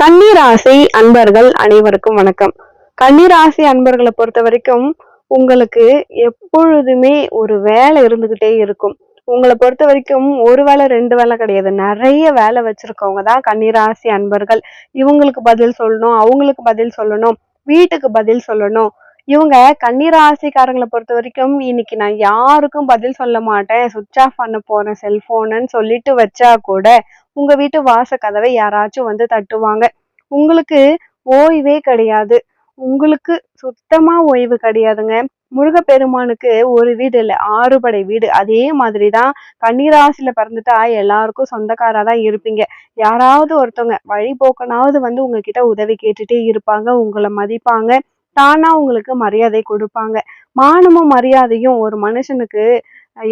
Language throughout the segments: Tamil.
கன்னிராசி அன்பர்கள் அனைவருக்கும் வணக்கம். கன்னிராசி அன்பர்களை பொறுத்த வரைக்கும் உங்களுக்கு எப்பொழுதுமே ஒரு வேலை இருந்துகிட்டே இருக்கும். உங்களை பொறுத்த வரைக்கும் ஒரு வேலை ரெண்டு வேலை கிடையாது. நிறைய வேலை வச்சிருக்கவங்க தான் கன்னிராசி அன்பர்கள். இவங்களுக்கு பதில் சொல்லணும் அவங்களுக்கு பதில் சொல்லணும் வீட்டுக்கு பதில் சொல்லணும். இவங்க கன்னிராசிக்காரங்களை பொறுத்த வரைக்கும் இன்னைக்கு நான் யாருக்கும் பதில் சொல்ல மாட்டேன். சுவிட்ச் ஆஃப் பண்ண போறேன் செல்போனுன்னு சொல்லிட்டு வச்சா கூட உங்க வீட்டு வாச கதவை யாராச்சும் வந்து தட்டுவாங்க. உங்களுக்கு ஓய்வே கிடையாது. உங்களுக்கு சுத்தமா ஓய்வு கிடையாதுங்க. முருகப்பெருமானுக்கு ஒரு வீடு இல்லை ஆறுபடை வீடு. அதே மாதிரிதான் கன்னிராசியில பிறந்துட்டா எல்லாருக்கும் சொந்தக்காரா தான் இருப்பீங்க. யாராவது ஒருத்தவங்க வழிபோக்கனாவது வந்து உங்ககிட்ட உதவி கேட்டுட்டே இருப்பாங்க உங்களை மதிப்பாங்க. தானா உங்களுக்கு மரியாதை கொடுப்பாங்க. மானமும் மரியாதையும் ஒரு மனுஷனுக்கு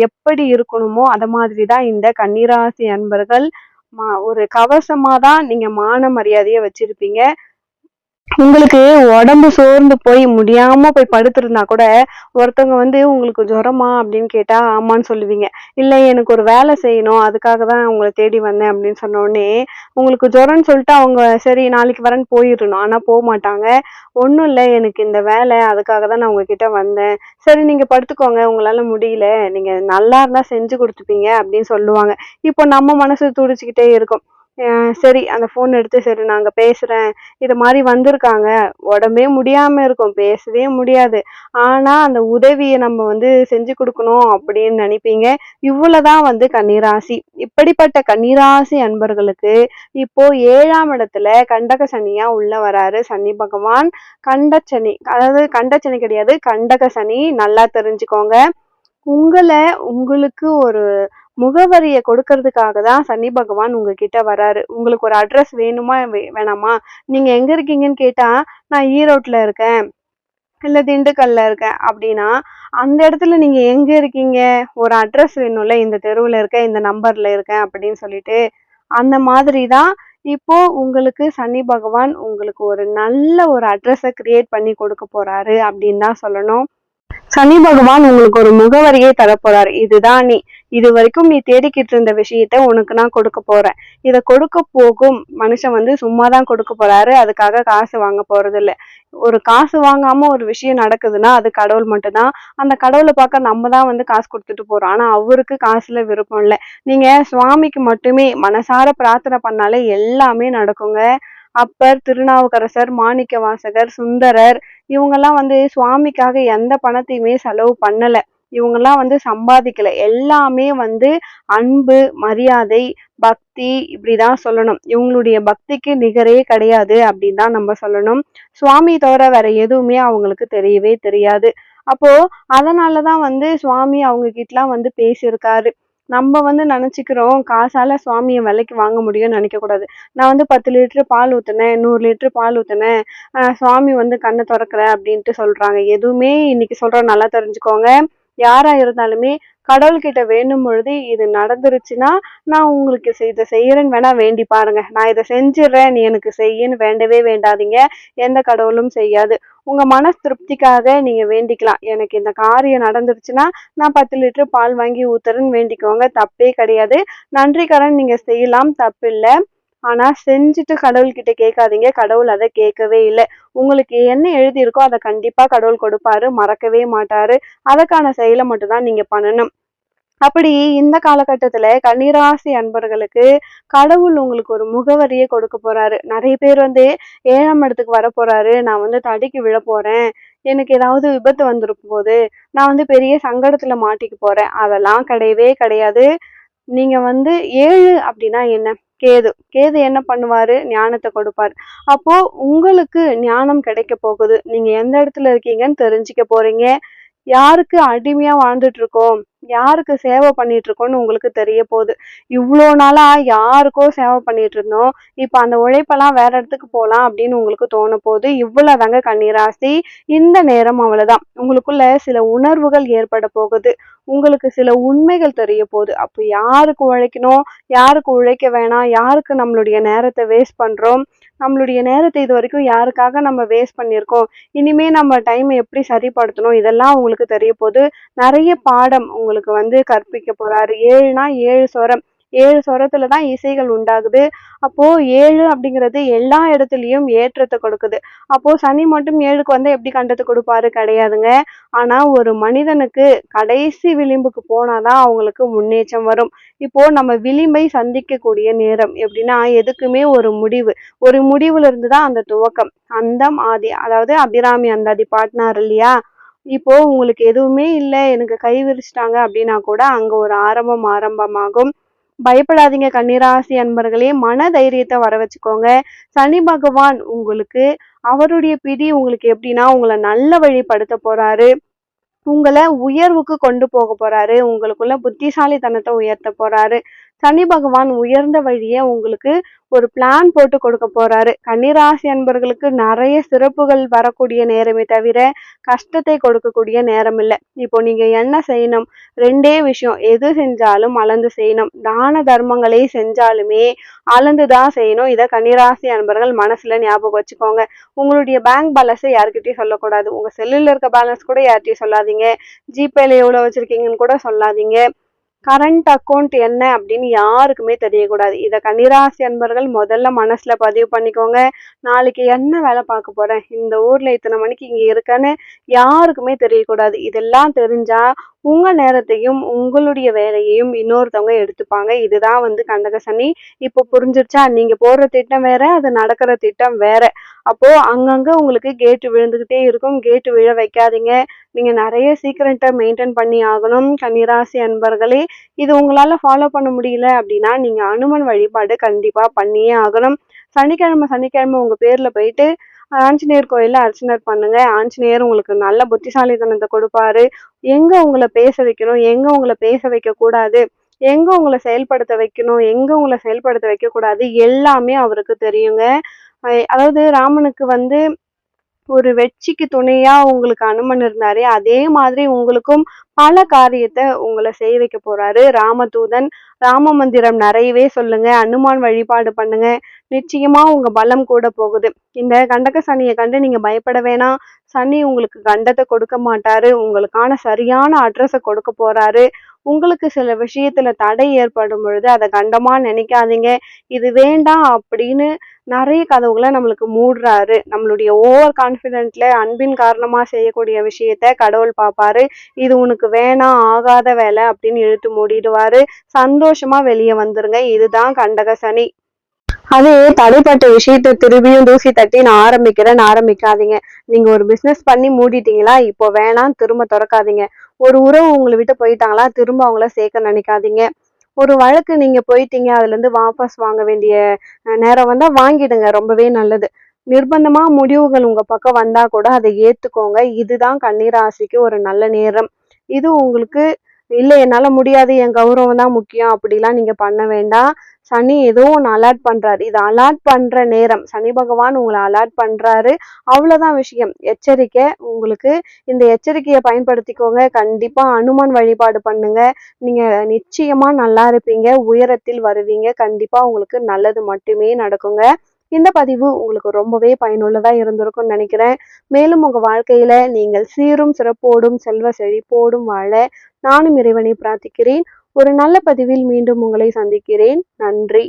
எப்படி இருக்கணுமோ அத மாதிரிதான் இந்த கன்னிராசி அன்பர்கள் மா ஒரு கவசமா தான் நீங்க மான மரியாதையை வச்சிருப்பீங்க. உங்களுக்கு உடம்பு சோர்ந்து போய் முடியாம போய் படுத்திருந்தா கூட ஒருத்தவங்க வந்து உங்களுக்கு ஜுரமா? அப்படின்னு கேட்டா ஆமான்னு சொல்லுவீங்க. இல்ல எனக்கு ஒரு வேலை செய்யணும். அதுக்காக தான் உங்களை தேடி வந்தேன். அப்படின்னு சொன்ன உடனே உங்களுக்கு ஜுரம்னு சொல்லிட்டு அவங்க சரி நாளைக்கு வரேன்னு போயிடணும். ஆனா போக மாட்டாங்க. ஒன்றும் இல்லை. எனக்கு இந்த வேலை. அதுக்காக தான் நான் உங்ககிட்ட வந்தேன். சரி நீங்க படுத்துக்கோங்க. உங்களால முடியல. நீங்க நல்லா இருந்தா செஞ்சு கொடுத்துப்பீங்க. அப்படின்னு சொல்லுவாங்க. இப்போ நம்ம மனசு துடிச்சுக்கிட்டே இருக்கும். சரி அந்த ஃபோன் எடுத்து சரி நாங்கள் பேசுகிறேன் இது மாதிரி வந்திருக்காங்க. உடம்பே முடியாமல் இருக்கும். பேசவே முடியாது. ஆனால் அந்த உதவியை நம்ம வந்து செஞ்சு கொடுக்கணும் அப்படின்னு நினைப்பீங்க. இவ்வளோதான் வந்து கன்னிராசி. இப்படிப்பட்ட கன்னிராசி அன்பர்களுக்கு இப்போ ஏழாம் இடத்துல கண்டக சனியாக உள்ள வராரு. சனி பகவான் கண்டச்சனி அதாவது கண்டச்சனி கிடையாது கண்டக சனி. நல்லா தெரிஞ்சுக்கோங்க. உங்களை உங்களுக்கு ஒரு முகவரியை கொடுக்கறதுக்காக தான் சனி பகவான் உங்ககிட்ட வராரு. உங்களுக்கு ஒரு அட்ரஸ் வேணுமா வே- வேணாமா? நீங்க எங்க இருக்கீங்கன்னு கேட்டா நான் ஈரோட்ல இருக்கேன். இல்லை திண்டுக்கல்ல இருக்கேன். அப்படின்னா அந்த இடத்துல நீங்க எங்க இருக்கீங்க? ஒரு அட்ரஸ் வேணும்ல இந்த தெருவில் இருக்கேன் இந்த நம்பர்ல இருக்கேன் அப்படின்னு சொல்லிட்டு அந்த மாதிரி தான் இப்போ உங்களுக்கு சனி பகவான் உங்களுக்கு ஒரு நல்ல ஒரு அட்ரஸை கிரியேட் பண்ணி கொடுக்க போறாரு அப்படின்னு தான் சொல்லணும். சனி பகவான் உங்களுக்கு ஒரு முகவரியை தரப்போறாரு. இதுதான் நீ இது வரைக்கும் நீ தேடிக்கிட்டு இருந்த விஷயத்த உனக்கு நான் கொடுக்க போறேன். இதை கொடுக்க போகும் மனுஷன் வந்து சும்மா தான் கொடுக்க போறாரு. அதுக்காக காசு வாங்க போறது இல்ல ஒரு காசு வாங்காம ஒரு விஷயம் நடக்குதுன்னா அது கடவுள் மட்டும்தான். அந்த கடவுளை பார்க்க நம்ம தான் வந்து காசு கொடுத்துட்டு போறோம். ஆனா அவருக்கு காசுல விருப்பம் இல்லை. நீங்க சுவாமிக்கு மட்டுமே மனசார பிரார்த்தனை பண்ணாலே எல்லாமே நடக்குங்க. அப்பர் திருநாவுக்கரசர் மாணிக்க வாசகர் சுந்தரர் இவங்கெல்லாம் வந்து சுவாமிக்காக எந்த பணத்தையுமே செலவு பண்ணலை. இவங்கெல்லாம் வந்து சம்பாதிக்கல. எல்லாமே வந்து அன்பு மரியாதை பக்தி இப்படிதான் சொல்லணும். இவங்களுடைய பக்திக்கு நிகரே கிடையாது அப்படின்னு தான் நம்ம சொல்லணும். சுவாமி தவிர வேற எதுவுமே அவங்களுக்கு தெரியவே தெரியாது. அப்போ அதனாலதான் வந்து சுவாமி அவங்க கிட்டலாம் வந்து பேசியிருக்காரு. நம்ம வந்து நினச்சிக்கிறோம் காசால சுவாமியை விலைக்கு வாங்க முடியும்னு நினைக்கக்கூடாது. நான் வந்து பத்து லிட்டரு பால் ஊற்றினேன் நூறு லிட்டர் பால் ஊத்துனேன். ஆஹ் சுவாமி வந்து கண்ணை திறக்கிறேன் அப்படின்ட்டு சொல்கிறாங்க எதுவுமே இன்னைக்கு சொல்கிறோம் நல்லா தெரிஞ்சுக்கோங்க. யாராக இருந்தாலுமே கடவுள்கிட்ட வேண்டும் பொழுது இது நடந்துருச்சுன்னா நான் உங்களுக்கு இதை செய்யறேன்னு வேணா வேண்டி பாருங்க. நான் இதை செஞ்சிடுறேன் நீ எனக்கு செய்யன்னு வேண்டவே வேண்டாதீங்க. எந்த கடவுளும் செய்யாது. உங்க மன திருப்திக்காக நீங்க வேண்டிக்கலாம். எனக்கு இந்த காரியம் நடந்துருச்சுன்னா நான் பத்து லிட்டர் பால் வாங்கி ஊத்துறேன்னு வேண்டிக்கோங்க. தப்பே கிடையாது. நன்றி நீங்க செய்யலாம். தப்பு இல்லை ஆனா செஞ்சுட்டு கடவுள்கிட்ட கேட்காதீங்க. கடவுள் அதை கேட்கவே இல்லை. உங்களுக்கு என்ன எழுதியிருக்கோ அதை கண்டிப்பா கடவுள் கொடுப்பாரு. மறக்கவே மாட்டாரு. அதற்கான செயலை மட்டும்தான் நீங்க பண்ணணும். அப்படி இந்த காலகட்டத்துல கன்னிராசி அன்பர்களுக்கு கடவுள் உங்களுக்கு ஒரு முகவரியை கொடுக்க போறாரு. நிறைய பேர் வந்து ஏழாம் இடத்துக்கு வர போறாரு. நான் வந்து தடிக்கு விழ போறேன். எனக்கு ஏதாவது விபத்து வந்திருக்கும் போது நான் வந்து பெரிய சங்கடத்துல மாட்டிக்க போறேன். அதெல்லாம் கிடையவே கிடையாது. நீங்க வந்து ஏழு அப்படின்னா என்ன? கேது. கேது என்ன பண்ணுவாரு? ஞானத்தை கொடுப்பார். அப்போ உங்களுக்கு ஞானம் கிடைக்க போகுது. நீங்க எந்த இடத்துல இருக்கீங்கன்னு தெரிஞ்சுக்க போறீங்க. யாருக்கு அடிமையா வாழ்ந்துட்டு இருக்கோம் யாருக்கு சேவை பண்ணிட்டு இருக்கோம்னு உங்களுக்கு தெரிய போகுது. இவ்வளோ நாளா யாருக்கோ சேவை பண்ணிட்டு இருந்தோம் இப்போ அந்த உழைப்பெல்லாம் வேற இடத்துக்கு போகலாம் அப்படின்னு உங்களுக்கு தோண போகுது. இவ்வளவுதாங்க கண்ணீராசி இந்த நேரம் அவ்வளவுதான். உங்களுக்குள்ள சில உணர்வுகள் ஏற்பட போகுது. உங்களுக்கு சில உண்மைகள் தெரிய போகுது. அப்போ யாருக்கு உழைக்கணும்? யாருக்கு உழைக்க வேணாம்? யாருக்கு நம்மளுடைய நேரத்தை வேஸ்ட் பண்றோம்? நம்மளுடைய நேரத்தை இது வரைக்கும் யாருக்காக நம்ம வேஸ்ட் பண்ணியிருக்கோம்? இனிமே நம்ம டைமை எப்படி சரிப்படுத்தணும்? இதெல்லாம் உங்களுக்கு தெரிய போது நிறைய பாடம் உங்களுக்கு வந்து கற்பிக்க போறாரு. ஏழுனா ஏழு சொரம் ஏழு ஸ்வரத்துல தான் இசைகள் உண்டாகுது. அப்போ ஏழு அப்படிங்கிறது எல்லா இடத்துலையும் ஏற்றத்தை கொடுக்குது. அப்போ சனி மட்டும் ஏழுக்கு வந்து எப்படி கண்டத்தை கொடுப்பாரு? கிடையாதுங்க. ஆனா ஒரு மனிதனுக்கு கடைசி விளிம்புக்கு போனாதான் அவங்களுக்கு முன்னேற்றம் வரும். இப்போ நம்ம விளிம்பை சந்திக்கக்கூடிய நேரம் எப்படின்னா எதுக்குமே ஒரு முடிவு. ஒரு முடிவுல இருந்து தான் அந்த துவக்கம். அந்தம் ஆதி அதாவது அபிராமி அந்தாதி பாட்னார் இல்லையா? இப்போ உங்களுக்கு எதுவுமே இல்லை எனக்கு கை விரிச்சிட்டாங்க அப்படின்னா கூட அங்க ஒரு ஆரம்பம் ஆரம்பமாகும். பயப்படாதீங்க கன்னிராசி அன்பர்களே. மன தைரியத்தை வர வச்சுக்கோங்க சனி பகவான் உங்களுக்கு அவருடைய பிடி உங்களுக்கு எப்படின்னா உங்களை நல்ல வழிப்படுத்த போறாரு. உங்களை உயர்வுக்கு கொண்டு போக போறாரு. உங்களுக்குள்ள புத்திசாலித்தனத்தை உயர்த்த போறாரு. சனி பகவான் உயர்ந்த வழியை உங்களுக்கு ஒரு பிளான் போட்டு கொடுக்க போறாரு. கன்னிராசி அன்பர்களுக்கு நிறைய சிறப்புகள் வரக்கூடிய நேரமே தவிர கஷ்டத்தை கொடுக்கக்கூடிய நேரம் இல்லை இப்போ நீங்க என்ன செய்யணும்? ரெண்டே விஷயம். எது செஞ்சாலும் அளந்து செய்யணும். தான தர்மங்களே செஞ்சாலுமே அளந்து தான் செய்யணும். இதை கன்னிராசி அன்பர்கள் மனசுல ஞாபகம் வச்சுக்கோங்க. உங்களுடைய பேங்க் பேலன்ஸை யாருக்கிட்டையும் சொல்லக்கூடாது. உங்க செல்லில் இருக்க பேலன்ஸ் கூட யார்கிட்டயும் சொல்லாதீங்க. ஜிபேல எவ்வளவு வச்சிருக்கீங்கன்னு கூட சொல்லாதீங்க. கரண்ட் அக்கௌண்ட் என்ன அப்படின்னு யாருக்குமே தெரியக்கூடாது. இதை கன்னிராசி அன்பர்கள் முதல்ல மனசுல பதிவு பண்ணிக்கோங்க. நாளைக்கு என்ன வேலை பார்க்க போறேன் இந்த ஊர்ல இத்தனை மணிக்கு இங்க இருக்கேன்னு யாருக்குமே தெரியக்கூடாது. இதெல்லாம் தெரிஞ்சா உங்க நேரத்தையும் உங்களுடைய வேலையையும் இன்னொருத்தவங்க எடுத்துப்பாங்க. இதுதான் வந்து கண்டக சனி. இப்போ புரிஞ்சிருச்சா? நீங்க போடுற திட்டம் வேற அது நடக்கிற திட்டம் வேற. அப்போ அங்கங்க உங்களுக்கு கேட்டு விழுந்துகிட்டே இருக்கும். கேட்டு விழ வைக்காதீங்க. நீங்கள் நிறைய சீக்கிரட்டை மெயின்டைன் பண்ணி ஆகணும் கன்னிராசி அன்பர்களே. இது உங்களால் ஃபாலோ பண்ண முடியல அப்படின்னா நீங்கள் அனுமன் வழிபாடு கண்டிப்பாக பண்ணியே ஆகணும். சனிக்கிழமை சனிக்கிழமை உங்கள் பேரில் போயிட்டு ஆஞ்சநேயர் கோயிலில் அர்ச்சனர் பண்ணுங்க. ஆஞ்சநேயர் உங்களுக்கு நல்ல புத்திசாலித்தனத்தை கொடுப்பாரு. எங்கே உங்களை பேச வைக்கணும் எங்கே உங்களை பேச வைக்கக்கூடாது எங்கே எங்க உங்களை செயல்படுத்த வைக்கணும் எங்க உங்களை செயல்படுத்த வைக்க கூடாது எல்லாமே அவருக்கு தெரியுங்க. அதாவது ராமனுக்கு வந்து ஒரு வெற்றிக்கு துணையா உங்களுக்கு அனுமன் இருந்தாரு அதே மாதிரி உங்களுக்கும் பல காரியத்தை உங்களை செய்ய வைக்க போறாரு ராமதூதன். ராம மந்திரம் நிறையவே சொல்லுங்க அனுமான் வழிபாடு பண்ணுங்க. நிச்சயமா உங்க பலம் கூட போகுது. இந்த கண்டக சனியை கண்டு நீங்க பயப்பட வேணாம். சனி உங்களுக்கு கண்டத்தை கொடுக்க மாட்டாரு. உங்களுக்கான சரியான அட்ரஸை கொடுக்க போறாரு. உங்களுக்கு சில விஷயத்துல தடை ஏற்படும் பொழுது அதை கண்டமா நினைக்காதீங்க. இது வேண்டாம் அப்படின்னு நிறைய கதவுகளை நம்மளுக்கு மூடுறாரு. நம்மளுடைய ஓவர் கான்ஃபிடென்ட்ல அன்பின் காரணமா செய்யக்கூடிய விஷயத்த கடவுள் பார்ப்பாரு. இது உனக்கு வேணாம் ஆகாத வேலை அப்படின்னு இழுத்து மூடிடுவாரு. சந்தோஷமா வெளியே வந்துருங்க. இதுதான் கண்டக சனி. அதே தடைப்பட்ட விஷயத்த திரும்பியும் தூசி தட்டி நான் ஆரம்பிக்கிறேன்னு ஆரம்பிக்காதீங்க. நீங்க ஒரு பிசினஸ் பண்ணி மூடிட்டீங்களா? இப்போ வேணாம் திரும்ப திறக்காதீங்க. ஒரு உறவு உங்களை விட்டு போயிட்டாங்களா? திரும்ப அவங்கள சேர்க்க நினைக்காதீங்க. ஒரு வழக்கு நீங்க போயிட்டீங்க அதுல இருந்து வாபஸ் வாங்க வேண்டிய நேரம் வந்தா வாங்கிடுங்க. ரொம்பவே நல்லது. நிர்பந்தமா முடிவுகள் உங்க பக்கம் வந்தா கூட அதை ஏத்துக்கோங்க. இதுதான் கண்ணீராசிக்கு ஒரு நல்ல நேரம். இது உங்களுக்கு இல்லை என்னால் முடியாது. என் கௌரவம் தான் முக்கியம். அப்படிலாம் நீங்கள் பண்ண வேண்டாம். சனி ஏதோ ஒன்று அலாட் பண்ணுறாரு இது அலாட் பண்ணுற நேரம் சனி பகவான் உங்களை அலாட் பண்ணுறாரு அவ்வளோதான் விஷயம். எச்சரிக்கை உங்களுக்கு இந்த எச்சரிக்கையை பயன்படுத்திக்கோங்க. கண்டிப்பாக அனுமன் வழிபாடு பண்ணுங்க. நீங்கள் நிச்சயமாக நல்லா இருப்பீங்க. உயரத்தில் வருவீங்க. கண்டிப்பாக உங்களுக்கு நல்லது மட்டுமே நடக்குங்க. இந்த பதிவு உங்களுக்கு ரொம்பவே பயனுள்ளதா இருந்திருக்கும்னு நினைக்கிறேன். மேலும் உங்க வாழ்க்கையில நீங்கள் சீரும் சிறப்போடும் செல்வ செழிப்போடும் வாழ நானும் இறைவனை பிரார்த்திக்கிறேன். ஒரு நல்ல பதிவில் மீண்டும் உங்களை சந்திக்கிறேன். நன்றி.